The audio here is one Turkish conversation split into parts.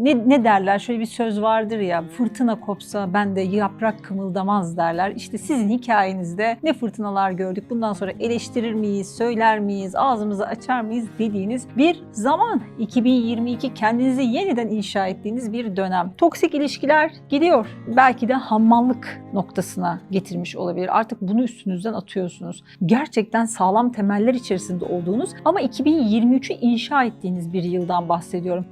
ne, ne derler şöyle bir söz vardır ya fırtına kopsa ben de yaprak kımıldamaz derler. İşte sizin hikayenizde ne fırtınalar gördük bundan sonra eleştirir miyiz, söyler miyiz, ağzımızı açar mıyız dediğiniz bir zaman. 2022 kendinizi yeniden inşa ettiğiniz bir dönem. Toksik ilişkiler gidiyor. Belki de hammallık noktasına getirmiş olabilir. Artık bunu üstünüzden atıyorsunuz. Gerçekten sağlam temeller içerisinde olduğunuz ama 2023'ü inşa ettiğiniz bir yıldan bahsediyorum.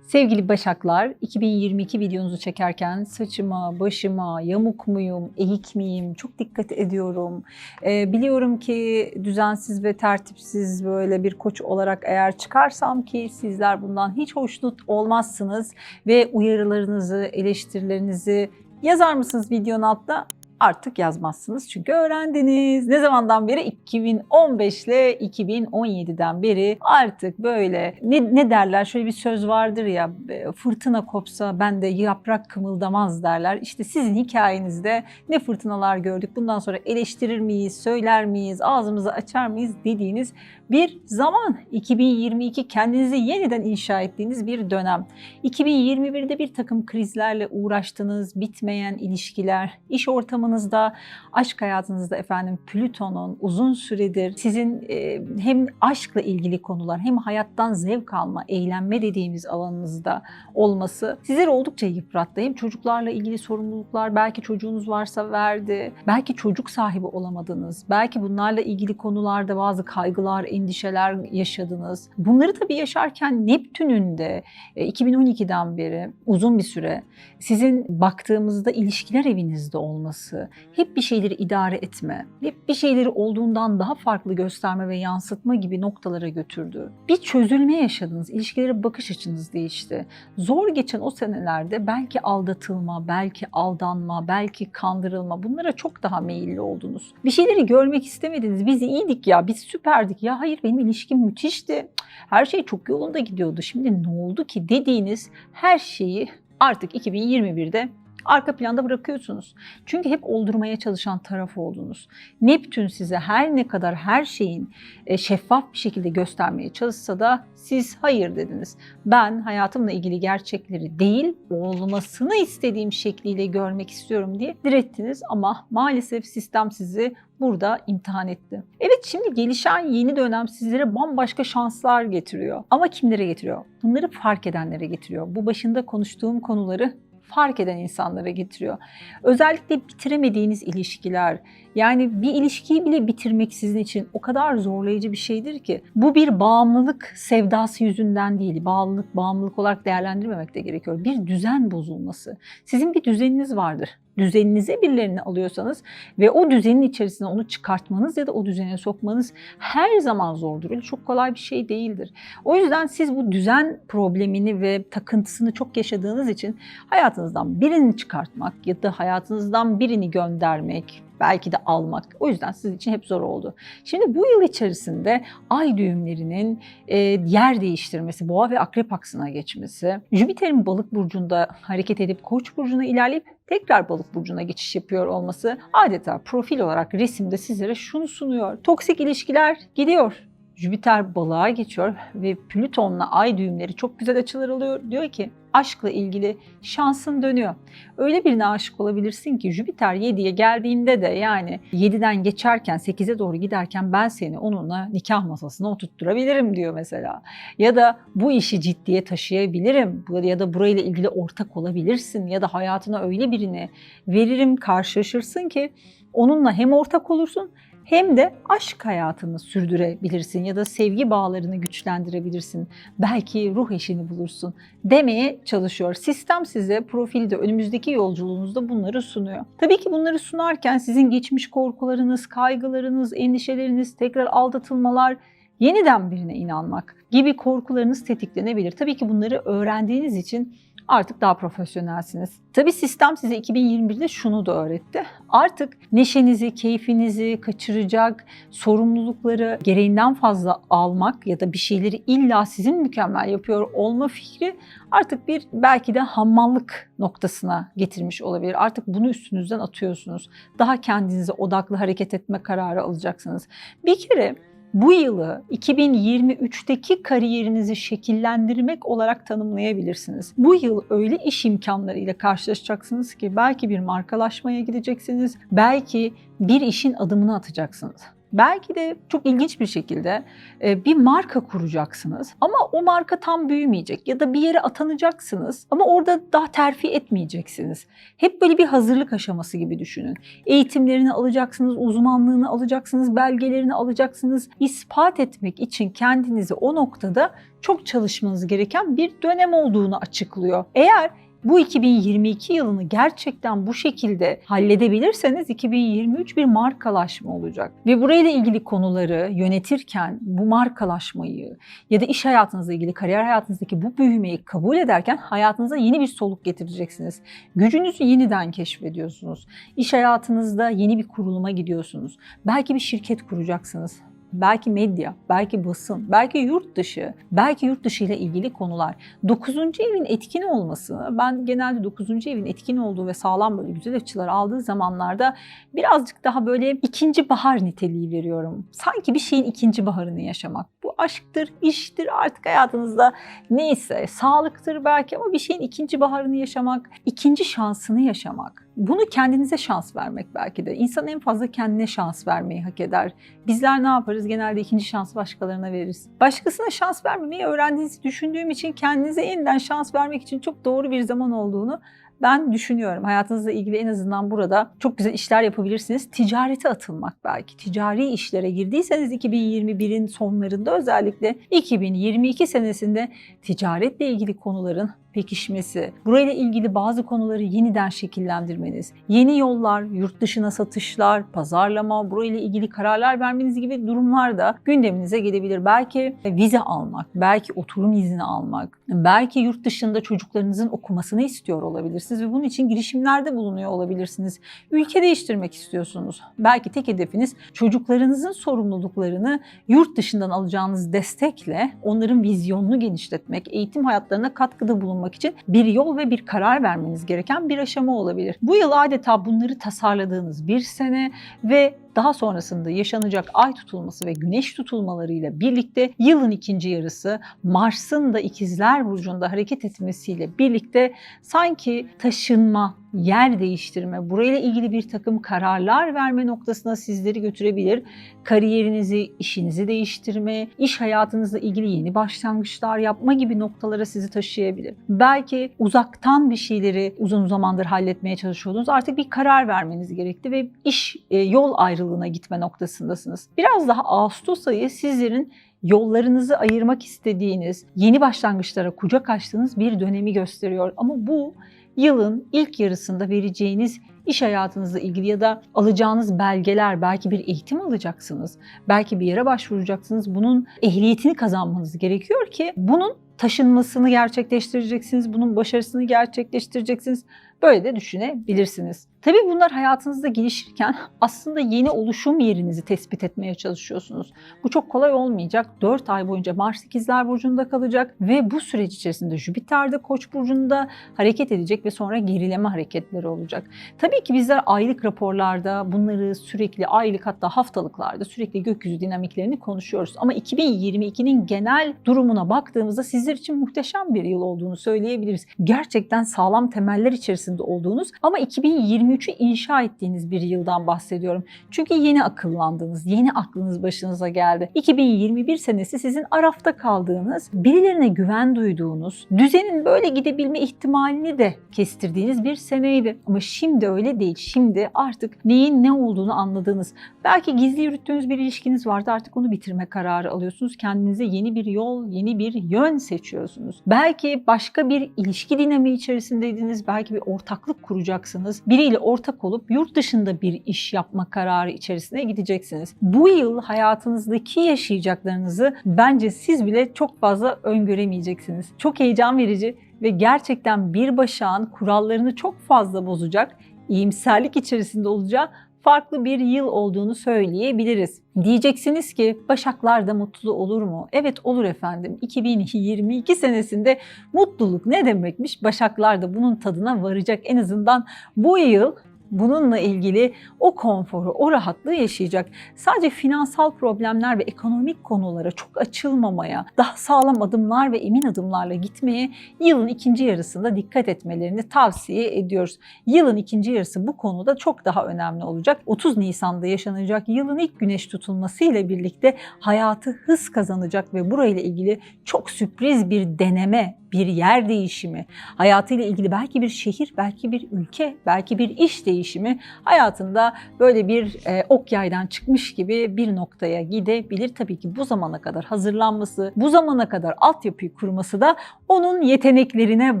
Sevgili Başaklar, 2022 videonuzu çekerken saçıma, başıma, yamuk muyum, eğik miyim çok dikkat ediyorum. Ee, biliyorum ki düzensiz ve tertipsiz böyle bir koç olarak eğer çıkarsam ki sizler bundan hiç hoşnut olmazsınız ve uyarılarınızı, eleştirilerinizi yazar mısınız videonun altta? Artık yazmazsınız çünkü öğrendiniz. Ne zamandan beri? 2015 ile 2017'den beri artık böyle ne, ne derler şöyle bir söz vardır ya fırtına kopsa ben de yaprak kımıldamaz derler. İşte sizin hikayenizde ne fırtınalar gördük bundan sonra eleştirir miyiz, söyler miyiz, ağzımızı açar mıyız dediğiniz bir zaman. 2022 kendinizi yeniden inşa ettiğiniz bir dönem. 2021'de bir takım krizlerle uğraştınız, bitmeyen ilişkiler, iş ortamınızda, aşk hayatınızda efendim Plüton'un uzun süredir sizin e, hem aşkla ilgili konular hem hayattan zevk alma, eğlenme dediğimiz alanınızda olması sizleri oldukça yıprattı. Hem çocuklarla ilgili sorumluluklar, belki çocuğunuz varsa verdi, belki çocuk sahibi olamadınız, belki bunlarla ilgili konularda bazı kaygılar, endişeler yaşadınız. Bunları tabii yaşarken Neptün'ün de e, 2012'den beri uzun bir süre sizin baktığımızda ilişkiler evinizde olması, hep bir şeyleri idare etme, hep bir şeyleri olduğundan daha farklı gösterme ve yansıtma gibi noktalara götürdü. Bir çözülme yaşadınız, ilişkilere bakış açınız değişti. Zor geçen o senelerde belki aldatılma, belki aldanma, belki kandırılma bunlara çok daha meyilli oldunuz. Bir şeyleri görmek istemediniz. Biz iyiydik ya, biz süperdik ya hayır benim ilişkim müthişti. Her şey çok yolunda gidiyordu. Şimdi ne oldu ki dediğiniz her şeyi artık 2021'de arka planda bırakıyorsunuz. Çünkü hep oldurmaya çalışan taraf oldunuz. Neptün size her ne kadar her şeyin e, şeffaf bir şekilde göstermeye çalışsa da siz hayır dediniz. Ben hayatımla ilgili gerçekleri değil, olmasını istediğim şekliyle görmek istiyorum diye direttiniz ama maalesef sistem sizi burada imtihan etti. Evet şimdi gelişen yeni dönem sizlere bambaşka şanslar getiriyor. Ama kimlere getiriyor? Bunları fark edenlere getiriyor. Bu başında konuştuğum konuları fark eden insanlara getiriyor. Özellikle bitiremediğiniz ilişkiler, yani bir ilişkiyi bile bitirmek sizin için o kadar zorlayıcı bir şeydir ki bu bir bağımlılık sevdası yüzünden değil, bağımlılık bağımlılık olarak değerlendirmemek de gerekiyor. Bir düzen bozulması. Sizin bir düzeniniz vardır. Düzeninize birilerini alıyorsanız ve o düzenin içerisine onu çıkartmanız ya da o düzene sokmanız her zaman zordur. Öyle çok kolay bir şey değildir. O yüzden siz bu düzen problemini ve takıntısını çok yaşadığınız için hayatınızdan birini çıkartmak ya da hayatınızdan birini göndermek, belki de almak. O yüzden sizin için hep zor oldu. Şimdi bu yıl içerisinde ay düğümlerinin e, yer değiştirmesi, boğa ve akrep aksına geçmesi, Jüpiter'in balık burcunda hareket edip koç burcuna ilerleyip tekrar balık burcuna geçiş yapıyor olması adeta profil olarak resimde sizlere şunu sunuyor. Toksik ilişkiler gidiyor. Jüpiter balığa geçiyor ve Plüton'la ay düğümleri çok güzel açılar alıyor. Diyor ki aşkla ilgili şansın dönüyor. Öyle birine aşık olabilirsin ki Jüpiter 7'ye geldiğinde de yani 7'den geçerken 8'e doğru giderken ben seni onunla nikah masasına oturtturabilirim diyor mesela. Ya da bu işi ciddiye taşıyabilirim ya da burayla ilgili ortak olabilirsin ya da hayatına öyle birini veririm karşılaşırsın ki onunla hem ortak olursun hem de aşk hayatını sürdürebilirsin ya da sevgi bağlarını güçlendirebilirsin. Belki ruh eşini bulursun demeye çalışıyor. Sistem size profilde önümüzdeki yolculuğunuzda bunları sunuyor. Tabii ki bunları sunarken sizin geçmiş korkularınız, kaygılarınız, endişeleriniz, tekrar aldatılmalar, yeniden birine inanmak gibi korkularınız tetiklenebilir. Tabii ki bunları öğrendiğiniz için artık daha profesyonelsiniz. Tabii sistem size 2021'de şunu da öğretti. Artık neşenizi, keyfinizi kaçıracak, sorumlulukları gereğinden fazla almak ya da bir şeyleri illa sizin mükemmel yapıyor olma fikri artık bir belki de hammallık noktasına getirmiş olabilir. Artık bunu üstünüzden atıyorsunuz. Daha kendinize odaklı hareket etme kararı alacaksınız. Bir kere bu yılı 2023'teki kariyerinizi şekillendirmek olarak tanımlayabilirsiniz. Bu yıl öyle iş imkanlarıyla karşılaşacaksınız ki belki bir markalaşmaya gideceksiniz, belki bir işin adımını atacaksınız. Belki de çok ilginç bir şekilde e, bir marka kuracaksınız ama o marka tam büyümeyecek ya da bir yere atanacaksınız ama orada daha terfi etmeyeceksiniz. Hep böyle bir hazırlık aşaması gibi düşünün. Eğitimlerini alacaksınız, uzmanlığını alacaksınız, belgelerini alacaksınız. İspat etmek için kendinizi o noktada çok çalışmanız gereken bir dönem olduğunu açıklıyor. Eğer bu 2022 yılını gerçekten bu şekilde halledebilirseniz 2023 bir markalaşma olacak. Ve burayla ilgili konuları yönetirken bu markalaşmayı ya da iş hayatınızla ilgili kariyer hayatınızdaki bu büyümeyi kabul ederken hayatınıza yeni bir soluk getireceksiniz. Gücünüzü yeniden keşfediyorsunuz. İş hayatınızda yeni bir kuruluma gidiyorsunuz. Belki bir şirket kuracaksınız belki medya, belki basın, belki yurt dışı, belki yurt dışı ile ilgili konular. 9. evin etkin olması, ben genelde 9. evin etkin olduğu ve sağlam böyle güzel açılar aldığı zamanlarda birazcık daha böyle ikinci bahar niteliği veriyorum. Sanki bir şeyin ikinci baharını yaşamak. Aşktır, iştir artık hayatınızda neyse, sağlıktır belki ama bir şeyin ikinci baharını yaşamak, ikinci şansını yaşamak. Bunu kendinize şans vermek belki de. İnsan en fazla kendine şans vermeyi hak eder. Bizler ne yaparız? Genelde ikinci şansı başkalarına veririz. Başkasına şans vermemeyi öğrendiğinizi düşündüğüm için kendinize yeniden şans vermek için çok doğru bir zaman olduğunu ben düşünüyorum. Hayatınızla ilgili en azından burada çok güzel işler yapabilirsiniz. Ticarete atılmak belki. Ticari işlere girdiyseniz 2021'in sonlarında özellikle 2022 senesinde ticaretle ilgili konuların pekişmesi, burayla ilgili bazı konuları yeniden şekillendirmeniz, yeni yollar, yurt dışına satışlar, pazarlama, burayla ilgili kararlar vermeniz gibi durumlar da gündeminize gelebilir. Belki vize almak, belki oturum izni almak, belki yurt dışında çocuklarınızın okumasını istiyor olabilirsiniz ve bunun için girişimlerde bulunuyor olabilirsiniz. Ülke değiştirmek istiyorsunuz. Belki tek hedefiniz çocuklarınızın sorumluluklarını yurt dışından alacağınız destekle onların vizyonunu genişletmek, eğitim hayatlarına katkıda bulunmak olmak için bir yol ve bir karar vermeniz gereken bir aşama olabilir. Bu yıl adeta bunları tasarladığınız bir sene ve daha sonrasında yaşanacak ay tutulması ve güneş tutulmalarıyla birlikte yılın ikinci yarısı Mars'ın da ikizler burcunda hareket etmesiyle birlikte sanki taşınma, yer değiştirme, burayla ilgili bir takım kararlar verme noktasına sizleri götürebilir. Kariyerinizi, işinizi değiştirme, iş hayatınızla ilgili yeni başlangıçlar yapma gibi noktalara sizi taşıyabilir. Belki uzaktan bir şeyleri uzun zamandır halletmeye çalışıyordunuz. Artık bir karar vermeniz gerekti ve iş e, yol ayrılığına gitme noktasındasınız. Biraz daha Ağustos ayı sizlerin yollarınızı ayırmak istediğiniz, yeni başlangıçlara kucak açtığınız bir dönemi gösteriyor. Ama bu yılın ilk yarısında vereceğiniz iş hayatınızla ilgili ya da alacağınız belgeler, belki bir eğitim alacaksınız, belki bir yere başvuracaksınız. Bunun ehliyetini kazanmanız gerekiyor ki bunun taşınmasını gerçekleştireceksiniz, bunun başarısını gerçekleştireceksiniz. Böyle de düşünebilirsiniz. Tabii bunlar hayatınızda gelişirken aslında yeni oluşum yerinizi tespit etmeye çalışıyorsunuz. Bu çok kolay olmayacak. 4 ay boyunca Mars ikizler burcunda kalacak ve bu süreç içerisinde Jüpiter de Koç burcunda hareket edecek ve sonra gerileme hareketleri olacak. Tabii ki bizler aylık raporlarda bunları sürekli aylık hatta haftalıklarda sürekli gökyüzü dinamiklerini konuşuyoruz. Ama 2022'nin genel durumuna baktığımızda sizler için muhteşem bir yıl olduğunu söyleyebiliriz. Gerçekten sağlam temeller içerisinde olduğunuz ama 2020 2023'ü inşa ettiğiniz bir yıldan bahsediyorum. Çünkü yeni akıllandınız, yeni aklınız başınıza geldi. 2021 senesi sizin arafta kaldığınız, birilerine güven duyduğunuz, düzenin böyle gidebilme ihtimalini de kestirdiğiniz bir seneydi. Ama şimdi öyle değil. Şimdi artık neyin ne olduğunu anladığınız, belki gizli yürüttüğünüz bir ilişkiniz vardı artık onu bitirme kararı alıyorsunuz. Kendinize yeni bir yol, yeni bir yön seçiyorsunuz. Belki başka bir ilişki dinamiği içerisindeydiniz, belki bir ortaklık kuracaksınız. Biriyle ortak olup yurt dışında bir iş yapma kararı içerisine gideceksiniz. Bu yıl hayatınızdaki yaşayacaklarınızı bence siz bile çok fazla öngöremeyeceksiniz. Çok heyecan verici ve gerçekten bir başağın kurallarını çok fazla bozacak, iyimserlik içerisinde olacağı farklı bir yıl olduğunu söyleyebiliriz. Diyeceksiniz ki Başaklar da mutlu olur mu? Evet olur efendim. 2022 senesinde mutluluk ne demekmiş? Başaklar da bunun tadına varacak. En azından bu yıl bununla ilgili o konforu, o rahatlığı yaşayacak. Sadece finansal problemler ve ekonomik konulara çok açılmamaya, daha sağlam adımlar ve emin adımlarla gitmeye yılın ikinci yarısında dikkat etmelerini tavsiye ediyoruz. Yılın ikinci yarısı bu konuda çok daha önemli olacak. 30 Nisan'da yaşanacak yılın ilk güneş tutulması ile birlikte hayatı hız kazanacak ve burayla ilgili çok sürpriz bir deneme, bir yer değişimi, hayatıyla ilgili belki bir şehir, belki bir ülke, belki bir iş değişimi hayatında böyle bir e, ok yaydan çıkmış gibi bir noktaya gidebilir. Tabii ki bu zamana kadar hazırlanması, bu zamana kadar altyapıyı kurması da onun yeteneklerine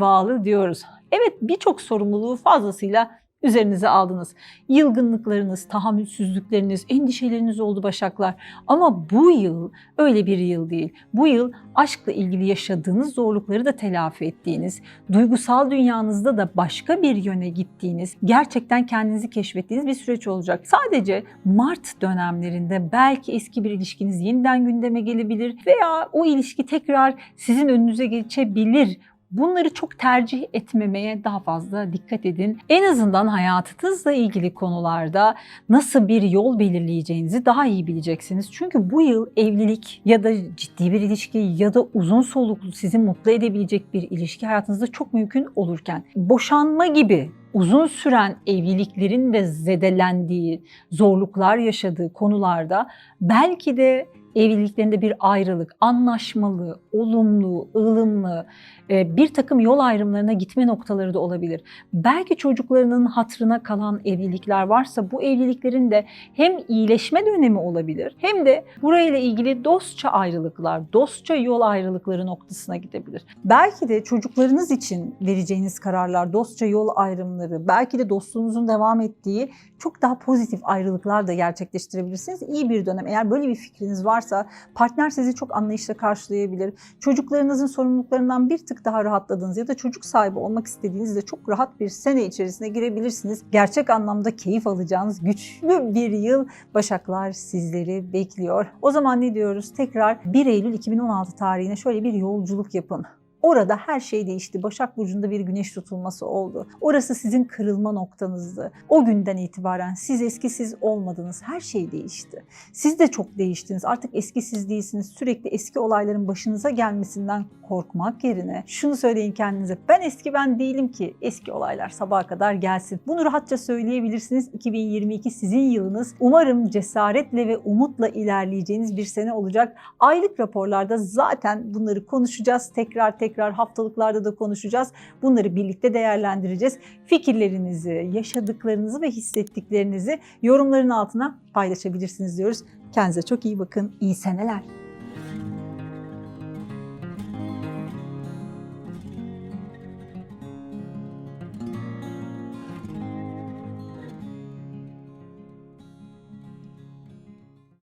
bağlı diyoruz. Evet birçok sorumluluğu fazlasıyla üzerinize aldınız. Yılgınlıklarınız, tahammülsüzlükleriniz, endişeleriniz oldu Başaklar. Ama bu yıl öyle bir yıl değil. Bu yıl aşkla ilgili yaşadığınız zorlukları da telafi ettiğiniz, duygusal dünyanızda da başka bir yöne gittiğiniz, gerçekten kendinizi keşfettiğiniz bir süreç olacak. Sadece Mart dönemlerinde belki eski bir ilişkiniz yeniden gündeme gelebilir veya o ilişki tekrar sizin önünüze geçebilir. Bunları çok tercih etmemeye daha fazla dikkat edin. En azından hayatınızla ilgili konularda nasıl bir yol belirleyeceğinizi daha iyi bileceksiniz. Çünkü bu yıl evlilik ya da ciddi bir ilişki ya da uzun soluklu sizi mutlu edebilecek bir ilişki hayatınızda çok mümkün olurken boşanma gibi uzun süren evliliklerin de zedelendiği, zorluklar yaşadığı konularda belki de evliliklerinde bir ayrılık, anlaşmalı, olumlu, ılımlı e, bir takım yol ayrımlarına gitme noktaları da olabilir. Belki çocuklarının hatırına kalan evlilikler varsa bu evliliklerin de hem iyileşme dönemi olabilir hem de burayla ilgili dostça ayrılıklar, dostça yol ayrılıkları noktasına gidebilir. Belki de çocuklarınız için vereceğiniz kararlar, dostça yol ayrımları, belki de dostluğunuzun devam ettiği çok daha pozitif ayrılıklar da gerçekleştirebilirsiniz. İyi bir dönem. Eğer böyle bir fikriniz varsa partner sizi çok anlayışla karşılayabilir. Çocuklarınızın sorumluluklarından bir tık daha rahatladığınız ya da çocuk sahibi olmak istediğinizde çok rahat bir sene içerisine girebilirsiniz. Gerçek anlamda keyif alacağınız güçlü bir yıl Başaklar sizleri bekliyor. O zaman ne diyoruz? Tekrar 1 Eylül 2016 tarihine şöyle bir yolculuk yapın. Orada her şey değişti. Başak Burcu'nda bir güneş tutulması oldu. Orası sizin kırılma noktanızdı. O günden itibaren siz eskisiz olmadınız. Her şey değişti. Siz de çok değiştiniz. Artık eskisiz değilsiniz. Sürekli eski olayların başınıza gelmesinden korkmak yerine şunu söyleyin kendinize. Ben eski ben değilim ki eski olaylar sabaha kadar gelsin. Bunu rahatça söyleyebilirsiniz. 2022 sizin yılınız. Umarım cesaretle ve umutla ilerleyeceğiniz bir sene olacak. Aylık raporlarda zaten bunları konuşacağız. Tekrar tekrar haftalıklarda da konuşacağız. Bunları birlikte değerlendireceğiz. Fikirlerinizi, yaşadıklarınızı ve hissettiklerinizi yorumların altına paylaşabilirsiniz diyoruz. Kendinize çok iyi bakın. İyi seneler.